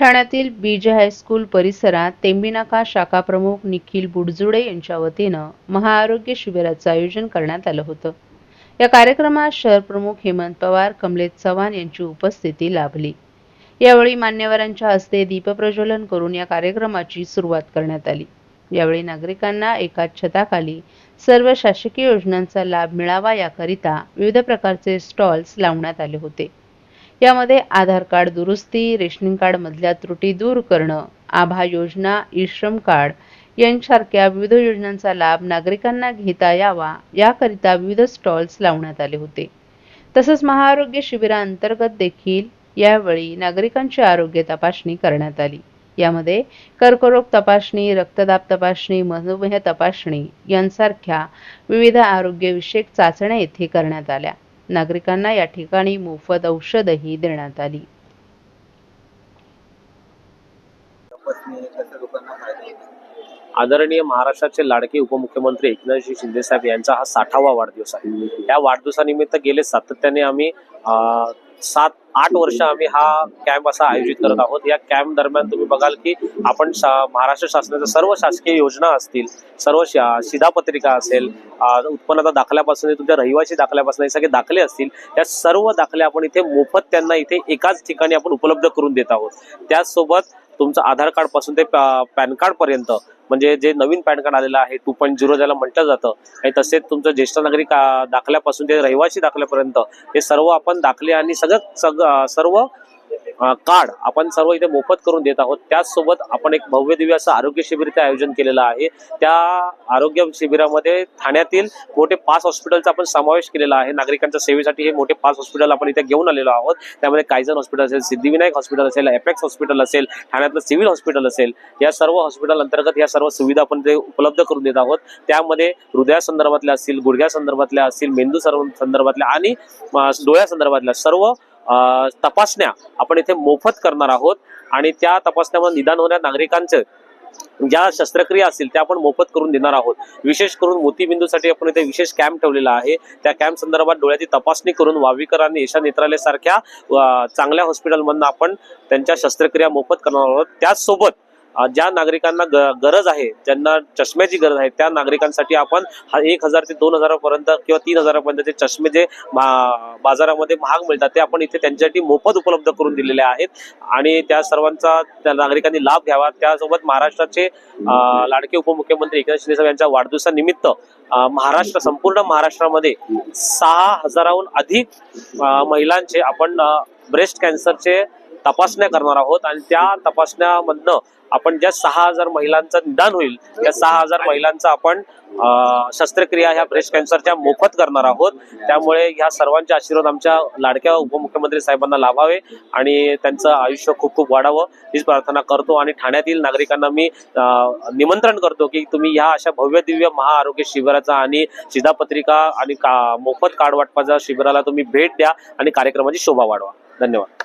ठाण्यातील बीज हायस्कूल परिसरात तेंबिनाका शाखा प्रमुख निखिल बुडजुडे यांच्या वतीनं महाआरोग्य शिबिराचं आयोजन करण्यात आलं होतं. या कार्यक्रमात शहर प्रमुख हेमंत पवार कमलेश चव्हाण यांची उपस्थिती लाभली. यावेळी मान्यवरांच्या हस्ते दीपप्रज्वलन करून या कार्यक्रमाची सुरुवात करण्यात आली. यावेळी नागरिकांना एकाच छताखाली सर्व शासकीय योजनांचा लाभ मिळावा याकरिता विविध प्रकारचे स्टॉल्स लावण्यात आले होते. यामध्ये आधार कार्ड दुरुस्ती रेशनिंग कार्ड मधल्या त्रुटी दूर करणं आभा योजना ई श्रम कार्ड यांसारख्या विविध योजनांचा लाभ नागरिकांना घेता यावा याकरिता विविध स्टॉल्स लावण्यात आले होते. तसंच महाआरोग्य शिबिराअंतर्गत देखील यावेळी नागरिकांची आरोग्य तपासणी करण्यात आली. यामध्ये कर्करोग तपासणी रक्तदाब तपासणी मधुमेह तपासणी यांसारख्या विविध आरोग्यविषयक चाचण्या येथे करण्यात आल्या. नागरिकांना या ठिकाणी मोफत औषधही देण्यात आली. आदरणीय महाराष्ट्राचे लाडके उपमुख्यमंत्री एकनाथजी शिंदे साहेब यांचा हा साठावा वाढदिवस आहे. या वाढदिवसानिमित्त गेले सातत्याने आम्ही अं, सात आठ वर्ष आम्ही हा कॅम्प असा आयोजित करत आहोत. या कॅम्प दरम्यान तुम्ही बघाल की आपण शा- महाराष्ट्र शासनाच्या सर्व शासकीय योजना असतील सर्व शिधापत्रिका असेल उत्पन्नाचा दाखल्यापासून तुमच्या रहिवासी दाखल्यापासून हे सगळे दाखले असतील त्या सर्व दाखले आपण इथे मोफत त्यांना इथे एकाच ठिकाणी आपण उपलब्ध करून देत आहोत. त्याचसोबत तुमचं आधार कार्डपासून ते पॅन कार्ड पर्यंत म्हणजे जे नवीन पॅन कार्ड आलेलं आहे टू पॉईंट झिरो ज्याला म्हटलं जातं आणि तसेच तुमचं ज्येष्ठ नागरिक दाखल्यापासून ते रहिवासी दाखल्यापर्यंत हे सर्व आपण दाखले आणि सगळं सग सर्व कार्ड आपण सर्व इथे मोफत करून देत आहोत. त्याचसोबत आपण एक भव्य दिव्य असं आरोग्य शिबिरचं आयोजन केलेलं आहे. त्या आरोग्य शिबिरामध्ये ठाण्यातील मोठे पाच हॉस्पिटलचा आपण समावेश केलेला आहे. नागरिकांच्या सेवेसाठी हे मोठे पाच हॉस्पिटल आपण इथे घेऊन आलेलो आहोत. त्यामध्ये कायझन हॉस्पिटल असेल सिद्धिविनायक हॉस्पिटल असेल एपेक्स हॉस्पिटल असेल ठाण्यातलं सिव्हिल हॉस्पिटल असेल या सर्व हॉस्पिटल अंतर्गत या सर्व सुविधा आपण ते उपलब्ध करून देत आहोत. त्यामध्ये हृदयासंदर्भातल्या असतील गुडघ्या संदर्भातल्या असतील मेंदू सर्व संदर्भातल्या आणि डोळ्या संदर्भातल्या सर्व तपासण्या आपण इथे मोफत करणार आहोत आणि त्या तपासण्यामध्ये निदान होणाऱ्या नागरिकांचं ज्या शस्त्रक्रिया असतील त्या आपण मोफत करून देणार आहोत. विशेष करून मोतीबिंदूसाठी आपण इथे विशेष कॅम्प ठेवलेला आहे. त्या कॅम्प संदर्भात डोळ्याची तपासणी करून वावीकर आणि ईशा नेत्रालय सारख्या चांगल्या हॉस्पिटलमधनं आपण त्यांच्या शस्त्रक्रिया मोफत करणार आहोत. त्याचसोबत ज्या नागरिकांना ग- गरज आहे ज्यांना चष्म्याची गरज आहे त्या नागरिकांसाठी आपण हा एक हजार ते दोन हजारापर्यंत किंवा तीन हजारापर्यंतचे चष्मे जे बाजारामध्ये महाग मिळतात ते आपण इथे त्यांच्यासाठी मोफत उपलब्ध करून दिलेले आहेत. आणि त्या सर्वांचा त्या नागरिकांनी लाभ घ्यावा. त्यासोबत महाराष्ट्राचे लाडके उपमुख्यमंत्री एकनाथ शिंदे साहेब यांच्या वाढदिवसानिमित्त महाराष्ट्र संपूर्ण महाराष्ट्रामध्ये सहा हजाराहून अधिक महिलांचे आपण ब्रेस्ट कॅन्सरचे तपासण्या करणार आहोत आणि त्या तपासण्यामधनं आपण ज्या सहा हजार महिलांचं निदान होईल त्या सहा हजार महिलांचं आपण शस्त्रक्रिया ह्या ब्रेस्ट कॅन्सरच्या मोफत करणार आहोत. त्यामुळे ह्या सर्वांचे आशीर्वाद आमच्या लाडक्या उपमुख्यमंत्री साहेबांना लाभावे आणि त्यांचं आयुष्य खूप खूप वाढावं. हीच प्रार्थना करतो आणि ठाण्यातील नागरिकांना मी निमंत्रण करतो की तुम्ही ह्या अशा भव्य दिव्य महाआरोग्य शिबिराचा आणि शिधापत्रिका आणि का मोफत कार्ड वाटपाच्या शिबिराला तुम्ही भेट द्या आणि कार्यक्रमाची शोभा वाढवा. धन्यवाद.